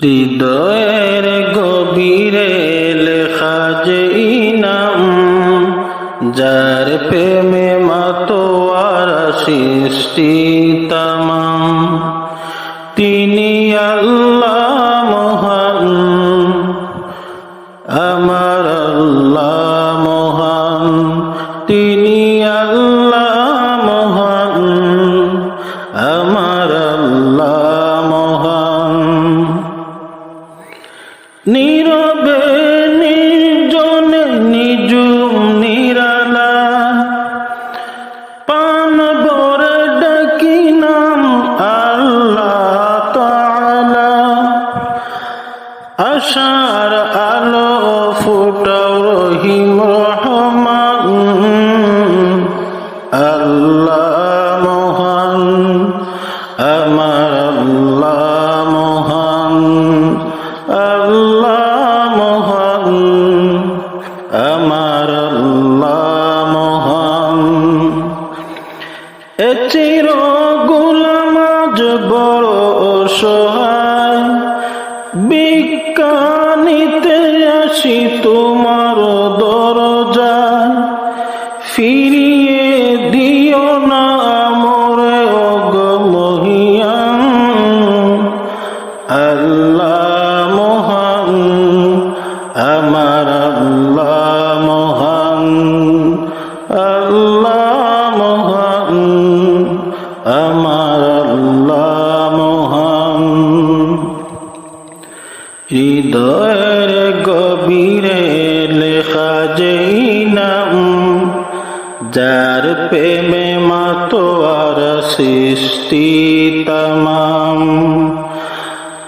হৃদয়ের গভীরে লেখা যে ইনাম যার প্রেমে মাতোয়ার সৃষ্টি তামাম। তিনি আল্লাহ মহান আমার নীরবে নির্জন নিজুম নিরালা। পান বরে ডাকি নাম আল্লাহ তালা আশার আলো আমার মহান। এ চির গোলামাজ বড় সহায় বিজ্ঞানীতে আসি তোমার দরজা ফিরিয়ে হৃদয়ের গভীরে লেখা যেই নাম যার প্রেমে মাতোয়ার সৃষ্টি তাম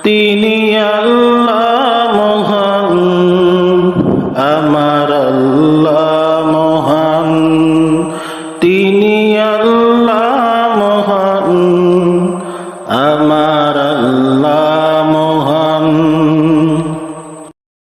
তিনি আল্লাহ মহান, আমার আল্লাহ